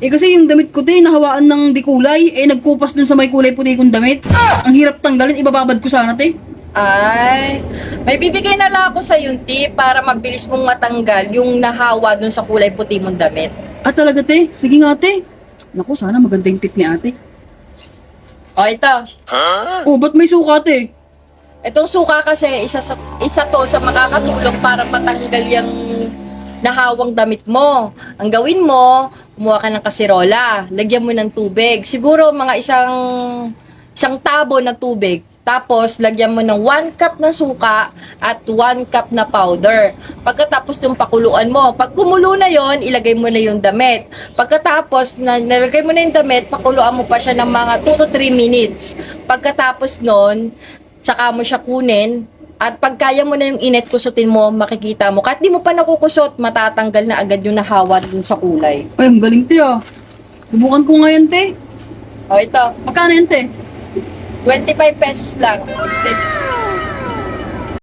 Eh kasi yung damit ko te, nahawaan ng di kulay, eh nagkupas dun sa may kulay puti kong damit. Ang hirap tanggalin, ibababad ko sana te. Ay, may bibigay na lang ako sa yung tip para mabilis mong matanggal yung nahawa dun sa kulay puti mong damit. Ah talaga te, sige nga te. Naku, sana maganda yung tip ni ate. O ito, Oh, ba't may suka te? itong suka kasi isa, sa, isa to sa makakatulong para matanggal yung nahawang damit mo. Ang gawin mo, kumuha ka ng kasirola, lagyan mo ng tubig. Siguro mga isang isang tabo ng tubig. Tapos, lagyan mo ng 1 cup na suka at 1 cup na powder. Pagkatapos yung pakuluan mo, pag kumulo na yon ilagay mo na yung damit. Pagkatapos, na, nalagay mo na yung damit, pakuluan mo pa siya ng mga 2 to 3 minutes. Pagkatapos nun, saka mo siya kunin, at pag kaya mo na yung init, kusutin mo, makikita mo. Kahit di mo pa nakukusot, matatanggal na agad yung nahawa dun sa kulay. Ay, ang galing te ah. Subukan ko nga yan te. O ito, Magkano yan te? 25 pesos lang.